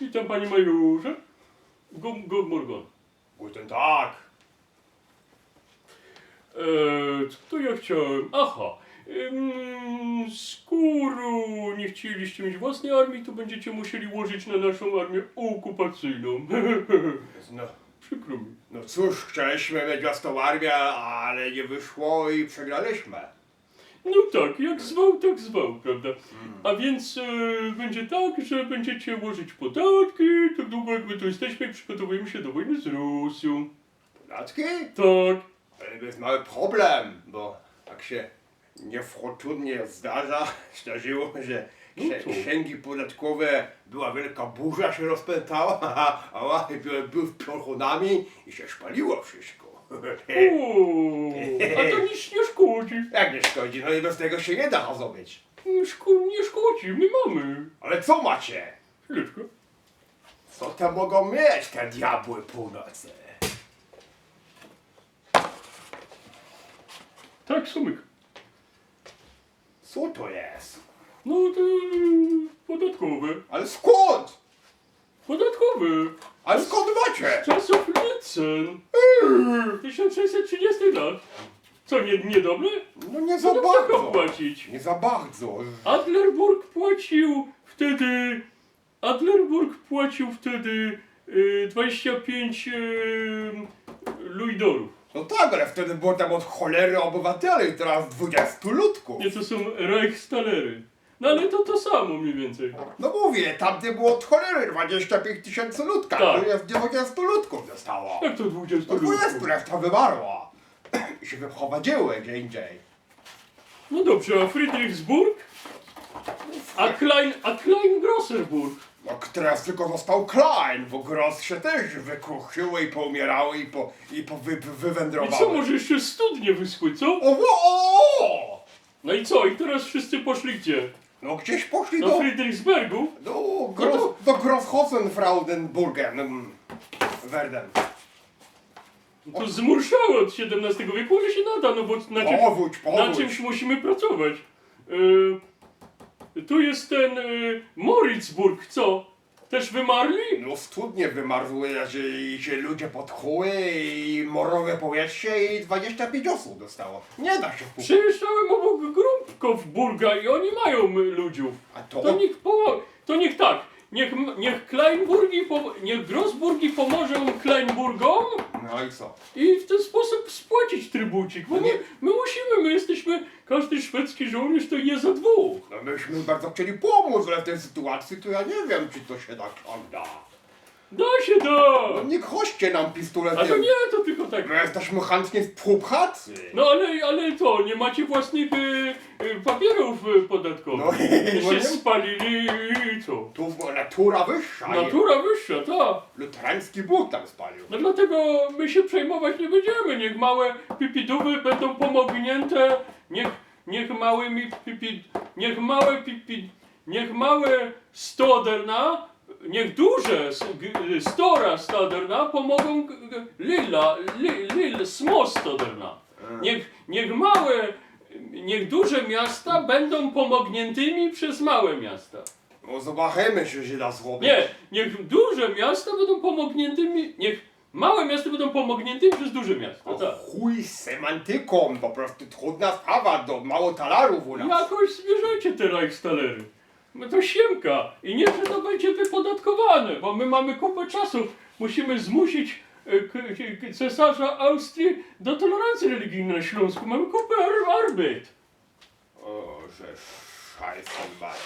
witam panie majorze. Gum, gum, morgon. Guten Tag. Eee, co to ja chciałem? Aha. Ym, skoro nie chcieliście mieć własnej armii, to będziecie musieli łożyć na naszą armię okupacyjną. No, Przykro mi. no cóż, chcieliśmy mieć własną armię, ale nie wyszło i przegraliśmy. No tak, jak zwał, tak zwał, prawda? A więc e, będzie tak, że będziecie łożyć podatki, tak długo jak my tu jesteśmy i przygotowujemy się do wojny z Rosją. Podatki? Tak. Ale to jest mały problem, bo tak się niefortunnie zdarza, zdarzyło, że No księ- księgi podatkowe, była wielka burza się rozpętała, a, a łapy były, były piochunami i się szpaliło wszystko. O, a to nic nie szkodzi. Jak nie szkodzi, no i bez tego się nie da rozumieć. Szko- nie szkodzi, my mamy. Ale co macie? Chwileczkę. Co to mogą mieć te diabły północy? Tak, Sumyk. Co to jest? No to podatkowe. Ale skąd? Podatkowe. Ale skąd macie? Z czasów Lecen. 1630 lat. Co, nie, niedobre? No nie za bardzo. płacić? Nie za bardzo. Adlerburg płacił wtedy... Adlerburg płacił wtedy y, 25 y, luidorów. No tak, ale wtedy było tam od cholery obywateli, teraz 20 ludków. Nie, to są Reichstalery. No ale to to samo mniej więcej. No mówię, tamte było od cholery 25 tysięcy ludka, Tak. tu jest 20 ludków zostało. Jak to 20 No 20 ludków? reszta wymarła. I się wyprowadziły gdzie indziej. No dobrze, a Friedrichsburg? A Klein, a Kleingrosserburg? No teraz tylko został Klein, bo Gross się też wykruchiły i poumierały i, po, i po wy, I wywędrowały. co, może jeszcze studnie wyschły, co? O, o, o! No i co, i teraz wszyscy poszli gdzie? No gdzieś poszli Do do, Friedrichsbergu? do, Gross, No to- do Grosshofen-Fraudenburgen. mm, Werden. To zmurszało od XVII wieku, ale się nada, no bo na, czym, Powódź, na powódź. czymś musimy pracować. E, tu jest ten e, Moritzburg, co? Też wymarli? No studnie wymarły, że się ludzie podchuły i morowe powietrze i 25 osób dostało. Nie da się wpuścić. Przejeżdżałem obok Grumpkowburga i oni mają y, ludziów. A to... To niech, pomo- to niech tak, niech, niech Kleinburgi, pom- niech Grossburgi pomożą Kleinburgom No i co? i w ten sposób spłacić trybucik. Bo No my, nie- my musimy, my jesteśmy, każdy szwedzki żołnierz to je za dwóch. No myśmy bardzo chcieli pomóc, ale w tej sytuacji to ja nie wiem, czy to się tak da. Da się da! No niech hoście nam A pistoletem. to nie, to tylko tak. My jesteśmy chętnie współpracy. No ale, ale to, nie macie własnych y, y, papierów y, podatkowych. No, I no się nie- spalili i co? Tu natura wyższa. Natura wyższa, ta. Luterański Bóg tam spalił. No dlatego my się przejmować nie będziemy. Niech małe pipidówy będą pomognięte. Niech, niech małymi pipi... Niech małe pipi... Niech małe stoderna, niech duże stora stoderna pomogą lila, li, lil, smo stoderna. Niech, niech małe, niech duże miasta będą pomogniętymi przez małe miasta. No zobaczymy, czy się da zrobić. Nie, niech duże miasta będą pomogniętymi, niech małe miasta będą pomogniętymi przez duże miasta. Tak. chuj z semantyką, po prostu trudna sprawa, do mało talarów u nas. Jakoś zbierzecie te Reichstalery. No to siemka. I nie, że to będzie wypodatkowane, bo my mamy kupę czasu. Musimy zmusić e, k- k- cesarza Austrii do tolerancji religijnej na Śląsku. Mamy kupę ar- arbeit. O, że szajsen baj.